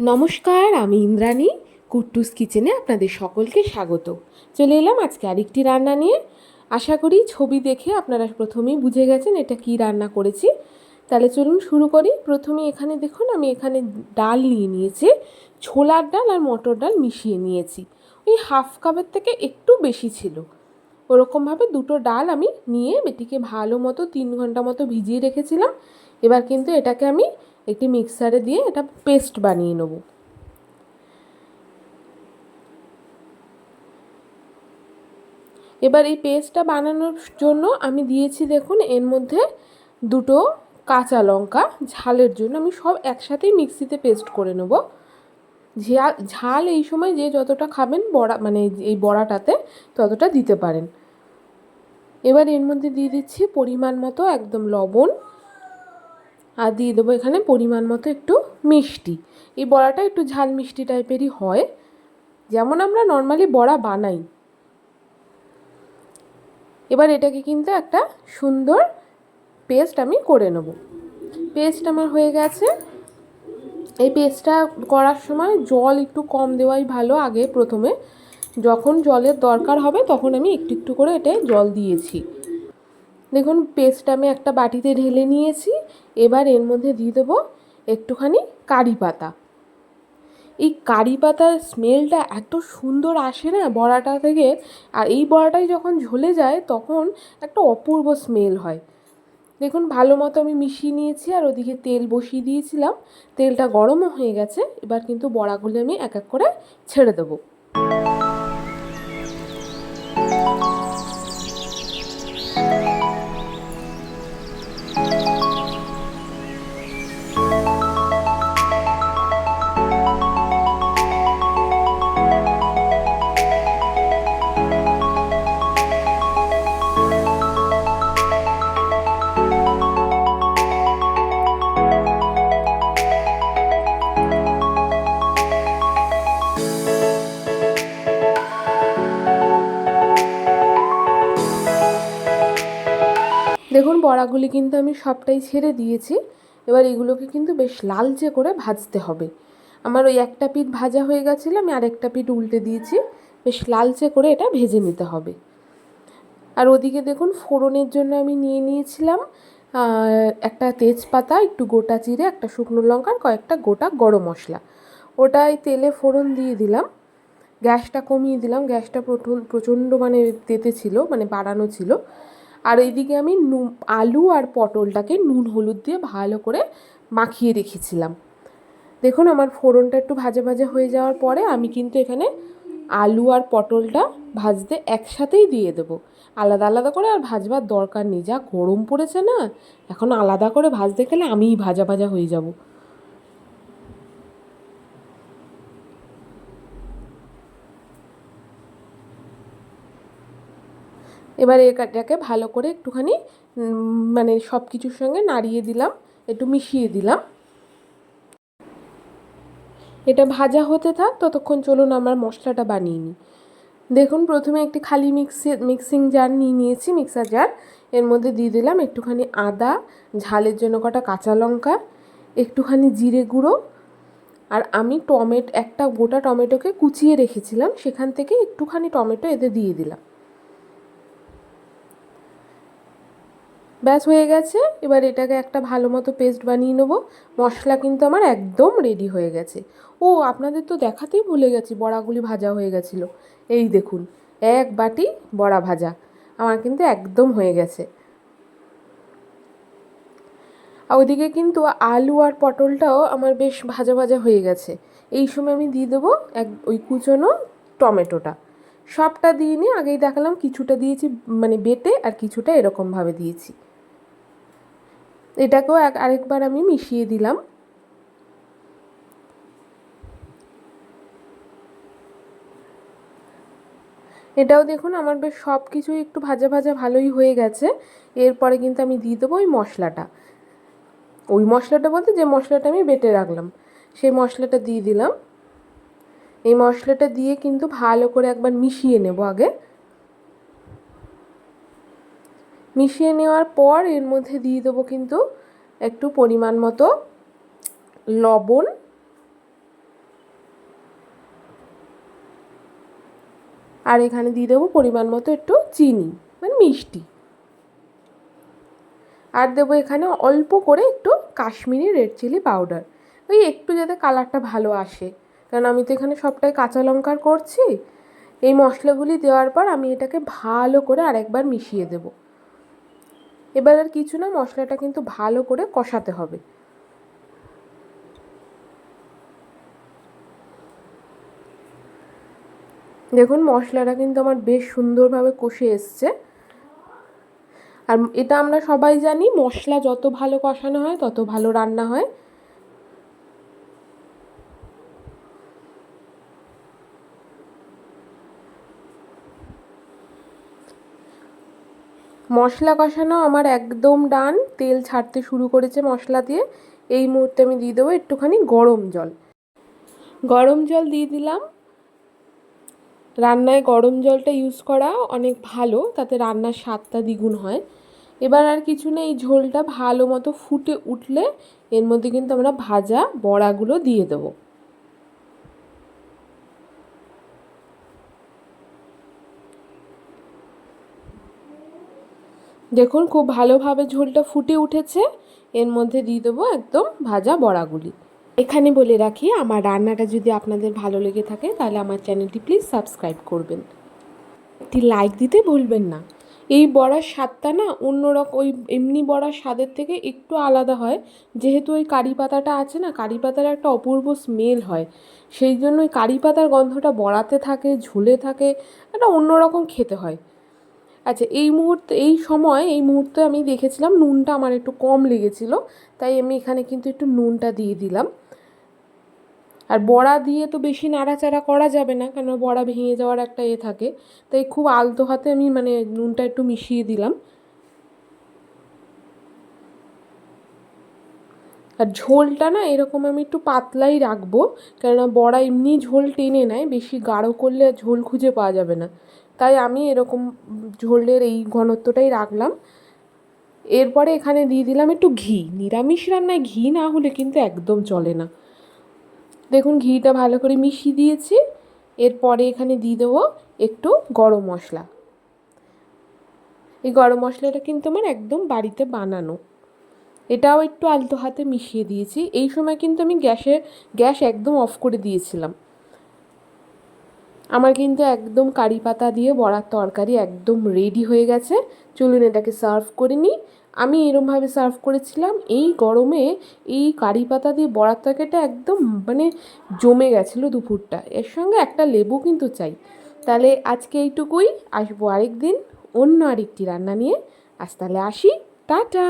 নমস্কার, আমি ইন্দ্রাণী, কুট্টুস কিচেনে আপনাদের সকলকে স্বাগত। চলে এলাম আজকে আরেকটি রান্না নিয়ে। আশা করি ছবি দেখে আপনারা প্রথমেই বুঝে গেছেন এটা কি রান্না করেছি। তাহলে চলুন শুরু করি। প্রথমে এখানে দেখুন, আমি এখানে ডাল নিয়ে নিয়েছি, ছোলার ডাল আর মটর ডাল মিশিয়ে নিয়েছি। ওই হাফ কাপের থেকে একটু বেশি ছিল। ওরকমভাবে দুটো ডাল আমি নিয়ে এটিকে ভালো মতো তিন ঘণ্টা মতো ভিজিয়ে রেখেছিলাম। এবার কিন্তু এটাকে আমি একটি মিক্সারে দিয়ে এটা পেস্ট বানিয়ে নেব। এবার এই পেস্টটা বানানোর জন্য আমি দিয়েছি দেখুন, এর মধ্যে দুটো কাঁচা লঙ্কা, ঝালের জন্য আমি সব একসাথেই মিক্সিতে পেস্ট করে নেব। ঝাল ঝাল এই সময় যে যতটা খাবেন বড়া মানে এই বড়াটাতে ততটা দিতে পারেন। এবার এর মধ্যে দিয়ে দিচ্ছি পরিমাণ মতো একদম লবণ আর দিয়ে দেবো এখানে পরিমাণ মতো একটু মিষ্টি। এই বড়াটা একটু ঝাল মিষ্টি টাইপেরই হয়। যেমন আমরা নর্মালি বড়া বানাই। এবার এটাকে কিন্তু একটা সুন্দর পেস্ট আমি করে নেব। পেস্ট আমার হয়ে গেছে। এই পেস্টটা করার সময় জল একটু কম দেওয়াই ভালো আগে প্রথমে। যখন জলের দরকার হবে তখন আমি একটু একটু করে এটায় জল দিয়েছি। দেখুন পেস্টটা আমি একটা বাটিতে ঢেলে নিয়েছি। এবার এর মধ্যে দিয়ে দেবো একটুখানি কারি পাতা। এই কারি পাতার স্মেলটা এত সুন্দর আসে না বড়াটা থেকে? আর এই বড়াটাই যখন ঝলে যায়, তখন একটা অপূর্ব স্মেল হয়। দেখুন, ভালো মতো আমি মিশিয়ে নিয়েছি আর ওদিকে তেল বসিয়ে দিয়েছিলাম। তেলটা গরমও হয়ে গেছে। এবার কিন্তু বড়াগুলো আমি এক এক করে ছেড়ে দেবো। বড়াগুলি কিন্তু আমি সবটাই ছেড়ে দিয়েছি। এবার এগুলোকে কিন্তু বেশ লালচে করে ভাজতে হবে। আমার ওই একটা পিঠ ভাজা হয়ে গেছিল, আমি আরেকটা পিঠ উল্টে দিয়েছি। বেশ লালচে করে এটা ভেজে নিতে হবে। আর ওদিকে দেখুন, ফোড়নের জন্য আমি নিয়ে নিয়েছিলাম একটা তেজপাতা, একটু গোটা চিড়ে একটা শুকনো লঙ্কার, কয়েকটা গোটা গরম মশলা। ওটাই তেলে ফোড়ন দিয়ে দিলাম। গ্যাসটা কমিয়ে দিলাম। গ্যাসটা প্রথম, প্রচণ্ড মানে তেতে ছিল মানে বাড়ানো ছিল। আর এইদিকে আমি আলু আর পটলটাকে নুন, হলুদ দিয়ে ভালো করে মাখিয়ে রেখেছিলাম। দেখুন আমার ফোড়নটা একটু ভাজা ভাজা হয়ে যাওয়ার পরে আমি কিন্তু এখানে আলু আর পটলটা ভাজতে একসাথেই দিয়ে দেবো। আলাদা আলাদা করে আর ভাজবার দরকার নেই। যা গরম পড়েছে না, এখন আলাদা করে ভাজতে গেলে আমিই ভাজা ভাজা হয়ে যাব। এবার এটাকে ভালো করে একটুখানি মানে সব কিছুর সঙ্গে নাড়িয়ে দিলাম, একটু মিশিয়ে দিলাম। এটা ভাজা হতে থাক, ততক্ষণ চলুন আমার মশলাটা বানিয়ে নিই। দেখুন, প্রথমে একটি খালি মিক্সি মিক্সিং জার নিয়ে নিয়েছি মিক্সার জার এর মধ্যে দিয়ে দিলাম একটুখানি আদা, ঝালের জন্য কটা কাঁচা লঙ্কা, একটুখানি জিরে গুঁড়ো। আর আমি টমেটো, একটা গোটা টমেটোকে কুচিয়ে রেখেছিলাম, সেখান থেকে একটুখানি টমেটো এতে দিয়ে দিলাম। ব্যাস হয়ে গেছে। এবার এটাকে একটা ভালো মতো পেস্ট বানিয়ে নেব। মশলা কিন্তু আমার একদম রেডি হয়ে গেছে। ও, আপনাদের তো দেখাতেই ভুলে গেছি, বড়াগুলি ভাজা হয়ে গেছিল। এই দেখুন, এক বাটি বড়া ভাজা, আমার কিন্তু একদম হয়ে গেছে। আর ওইদিকে কিন্তু আলু আর পটলটাও আমার বেশ ভাজা ভাজা হয়ে গেছে। এই সময় আমি দিয়ে দেবো এক, ওই কুচোনো টমেটোটা। সবটা দিয়ে নিয়ে আগেই দেখালাম, কিছুটা দিয়েছি মানে বেটে আর কিছুটা এরকমভাবে দিয়েছি। এটাকেও এক আরেকবার আমি মিশিয়ে দিলাম। এটাও দেখুন, আমার বেশ সব কিছুই একটু ভাজা ভাজা ভালোই হয়ে গেছে। এরপরে কিন্তু আমি দিয়ে দেবো ওই মশলাটা। ওই মশলাটা বলতে যে মশলাটা আমি বেটে রাখলাম, সেই মশলাটা দিয়ে দিলাম। এই মশলাটা দিয়ে কিন্তু ভালো করে একবার মিশিয়ে নেব আগে। মিশিয়ে নেওয়ার পর এর মধ্যে দিয়ে দেবো কিন্তু একটু পরিমাণ মতো লবণ। আর এখানে দিয়ে দেবো পরিমাণ মতো একটু চিনি মানে মিষ্টি। আর দেবো এখানে অল্প করে একটু কাশ্মীরি রেড চিলি পাউডার। ওই একটু যাতে কালারটা ভালো আসে। কারণ আমি তো এখানে সবটাই কাঁচা লঙ্কার করছি। এই মশলাগুলি দেওয়ার পর আমি এটাকে ভালো করে আরেকবার মিশিয়ে দেবো। এবার আর কিছু না, মশলাটা কিন্তু ভালো করে কষাতে হবে। দেখুন, মশলাটা কিন্তু আমার বেশ সুন্দরভাবে কষে এসছে। আর এটা আমরা সবাই জানি, মশলা যত ভালো কষানো হয়, তত ভালো রান্না হয়। মশলা কষানো আমার একদম ডান। তেল ছাড়তে শুরু করেছে মশলা দিয়ে। এই মুহূর্তে আমি দিয়ে দেবো একটুখানি গরম জল। গরম জল দিয়ে দিলাম। রান্নায় গরম জলটা ইউজ করা অনেক ভালো, তাতে রান্নার স্বাদটা দ্বিগুণ হয়। এবার আর কিছু না, এই ঝোলটা ভালো মতো ফুটে উঠলে এর মধ্যে কিন্তু আমরা ভাজা বড়াগুলো দিয়ে দেবো। দেখুন, খুব ভালোভাবে ঝোলটা ফুটে উঠেছে। এর মধ্যে দিয়ে দেবো একদম ভাজা বড়াগুলি। এখানে বলে রাখি, আমার রান্নাটা যদি আপনাদের ভালো লেগে থাকে, তাহলে আমার চ্যানেলটি প্লিজ সাবস্ক্রাইব করবেন। একটি লাইক দিতে ভুলবেন না। এই বড়ার স্বাদটা না অন্যরকম ওই এমনি বড়ার স্বাদের থেকে একটু আলাদা হয়। যেহেতু ওই কারি পাতাটা আছে না, কারি পাতার একটা অপূর্ব স্মেল হয়। সেই জন্য ওই কারি পাতার গন্ধটা বড়াতে থাকে, ঝুলে থাকে, একটা অন্যরকম খেতে হয়। আচ্ছা এই মুহূর্তে, এই সময়, এই মুহূর্তে আমি দেখেছিলাম নুনটা আমার একটু কম লেগেছিল, তাই আমি এখানে কিন্তু একটু নুনটা দিয়ে দিলাম। আর বড়া দিয়ে তো বেশি নাড়াচাড়া করা যাবে না কেন বড়া ভেঙে যাওয়ার একটা এ থাকে, তাই খুব আলতো হাতে আমি মানে নুনটা একটু মিশিয়ে দিলাম। আর ঝোলটা না, এরকম আমি একটু পাতলাই রাখব, কেননা বড়া এমনি ঝোল টেনে নেয়, বেশি গাঢ় করলে ঝোল খুঁজে পাওয়া যাবে না। তাই আমি এরকম ঝোলের এই ঘনত্বটাই রাখলাম। এরপরে এখানে দিয়ে দিলাম একটু ঘি। নিরামিষ রান্নায় ঘি না হলে কিন্তু একদম চলে না। দেখুন, ঘিটা ভালো করে মিশিয়ে দিয়েছি। এরপরে এখানে দিয়ে দেবো একটু গরম মশলা। এই গরম মশলাটা কিন্তু আমার একদম বাড়িতে বানানো। এটাও একটু আলতো হাতে মিশিয়ে দিয়েছি। এই সময় কিন্তু আমি গ্যাসে, গ্যাস একদম অফ করে দিয়েছিলাম। আমার কিন্তু একদম কারি পাতা দিয়ে বড়ার তরকারি একদম রেডি হয়ে গেছে। চলুন এটাকে সার্ভ করে নিই। আমি এরমভাবে সার্ভ করেছিলাম। এই গরমে এই কারি পাতা দিয়ে বড়ার তরকারিটা একদম মানে জমে গেছিল দুপুরটা। এর সঙ্গে একটা লেবু কিন্তু চাই। তাহলে আজকে এইটুকুই। আসব আরেক দিন অন্য আরেকটি রান্না নিয়ে। আজ তাহলে আসি। টাটা!